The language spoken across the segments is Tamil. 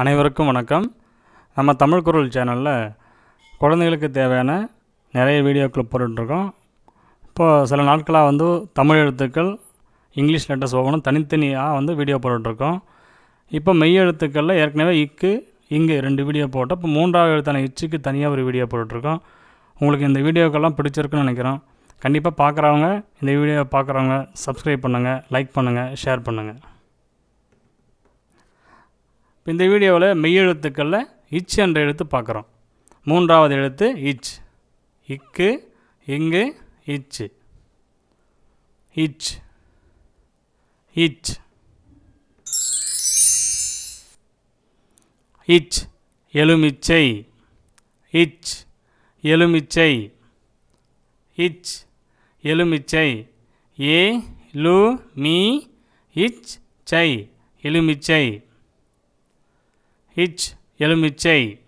அனைவருக்கும் வணக்கம். நம்ம தமிழ் குரல் சேனலில் குழந்தைகளுக்கு தேவையான நிறைய வீடியோக்கள் போட்டுட்ருக்கோம். இப்போது சில நாட்களாக வந்து தமிழ் எழுத்துக்கள் இங்கிலீஷ் லெட்டர்ஸ் ஒவ்வொன்றும் தனித்தனியாக வந்து வீடியோ போட்டுட்ருக்கோம். இப்போ மெய் எழுத்துக்களில் ஏற்கனவே இக்கு இங்கு ரெண்டு வீடியோ போட்டோம். இப்போ மூன்றாவது எழுத்தான இச்சுக்கு தனியாக ஒரு வீடியோ போட்டுட்ருக்கோம். உங்களுக்கு இந்த வீடியோக்கெல்லாம் பிடிச்சிருக்குன்னு நினைக்கிறோம். கண்டிப்பாக பார்க்குறவங்க இந்த வீடியோ பார்க்குறவங்க சப்ஸ்கிரைப் பண்ணுங்கள் லைக் பண்ணுங்கள் ஷேர் பண்ணுங்கள் இந்த வீடியோவில் மெய்யெழுத்துக்களில் இச் என்ற எழுத்து பார்க்குறோம். மூன்றாவது எழுத்து இச். இக்கு இங்கு இச்சு இச். இச். இச். எலுமிச்சை. இச். எலுமிச்சை. இச். எலுமிச்சை. ஏ லு மீ இச் சை. எலுமிச்சை. இச் எலுமிச்சை.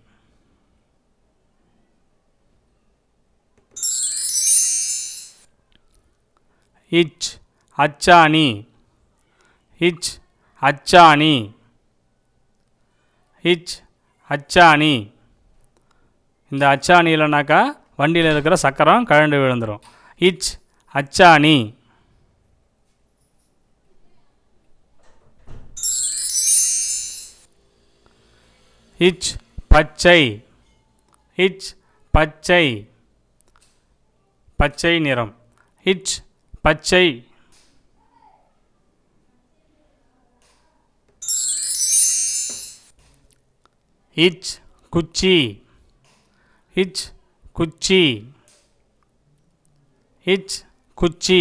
இச் அச்சாணி. இச் அச்சாணி. இச் அச்சாணி. இந்த அச்சாணி இல்லைனாக்கா வண்டியில் இருக்கிற சக்கரம் கழண்டு விழுந்துடும் இச் அச்சாணி. இச் பச்சை. இச் பச்சை. பச்சை நிறம். இச் பச்சை. இச் குச்சி. இச் குச்சி. இச் குச்சி.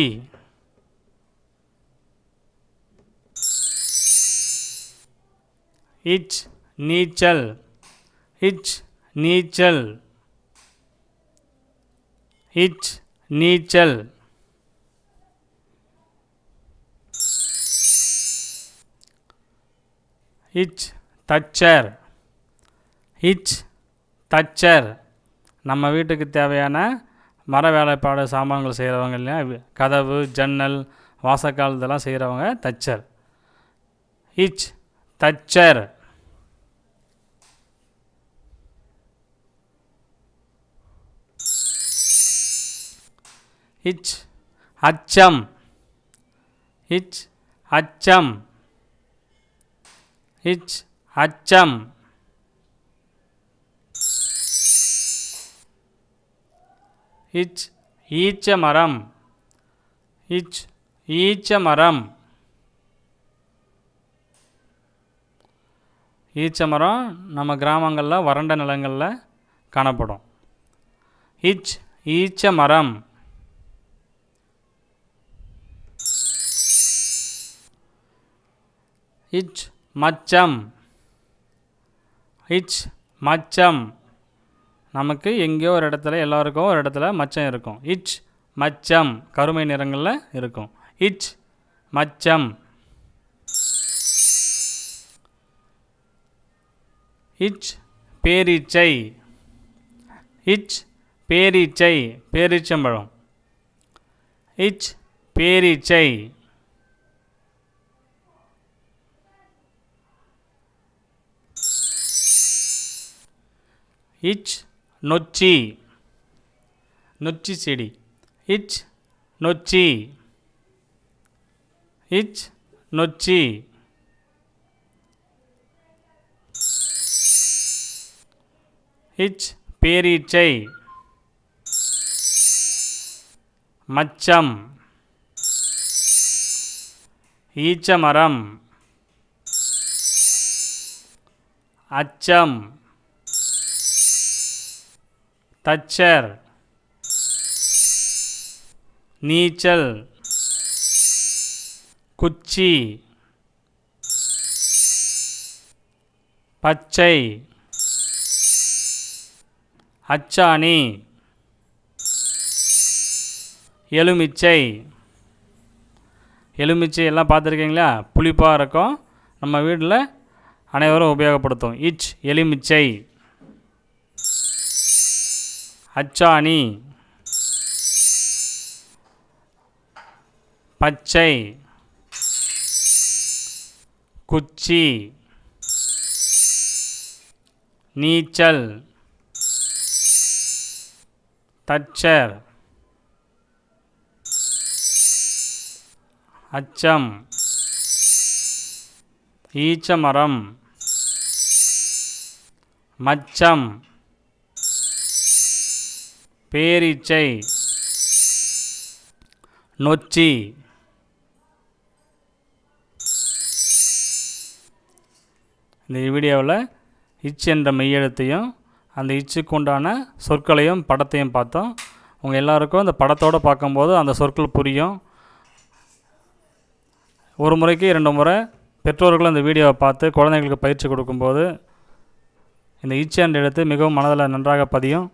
இச் நீச்சல். இச் நீச்சல். இச் நீச்சல். இச் தச்சர். இச் தச்சர். நம்ம வீட்டுக்கு தேவையான மர வேலைப்பாடு சாமான்கள் செய்கிறவங்க இல்லையா? கதவு ஜன்னல் வாசக்கால் இதெல்லாம் செய்கிறவங்க தச்சர். இச் தச்சர். இச் அச்சம் இச் அச்சம் இச் அச்சம் இச் ஈச்ச மரம் இச் ஈச்ச மரம் ஈச்ச மரம் நம்ம கிராமங்களில் வறண்ட நிலங்களில் காணப்படும். இச் ஈச்ச மரம் இச் மச்சம். இச் மச்சம். நமக்கு எங்கேயோ ஒரு இடத்துல எல்லாருக்கும் ஒரு இடத்துல மச்சம் இருக்கும். இச் மச்சம். கருமை நிறங்களில் இருக்கும். இச் மச்சம். இச் பேரீச்சை. இச் பேரீச்சை. பேரீச்சம்பழம். இச் பேரீச்சை. இச் நொச்சி நொச்சி செடி இச் நொச்சி இச் நொச்சி இச் பேரீச்சை மச்சம் ஈச்சமரம் அச்சம் தச்சர். நீச்சல். குச்சி. பச்சை. அச்சாணி. எலுமிச்சை. எலுமிச்சை எல்லாம் பார்த்துருக்கீங்களா? புளிப்பாக இருக்கும். நம்ம வீட்டில் அனைவரும் உபயோகப்படுத்தும் இச் எலுமிச்சை. அச்சாணி. பச்சை. குச்சி. நீச்சல். தச்சர். அச்சம். ஈச்சமரம். மச்சம். பேரீச்சை. நொச்சி. இந்த வீடியோவில் இச் என்ற மெய்யெழுத்தையும் அந்த இச்சுக்கு உண்டான சொற்களையும் படத்தையும் பார்த்தோம். உங்கள் எல்லாருக்கும் அந்த படத்தோடு பார்க்கும்போது அந்த சொற்கள் புரியும். ஒரு முறைக்கு இரண்டு முறை பெற்றோர்கள் அந்த வீடியோவை பார்த்து குழந்தைங்களுக்கு பயிற்சி கொடுக்கும்போது இந்த இச் என்ற எழுத்து மிகவும் மனதில் நன்றாக பதியும்.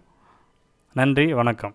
நன்றி வணக்கம்.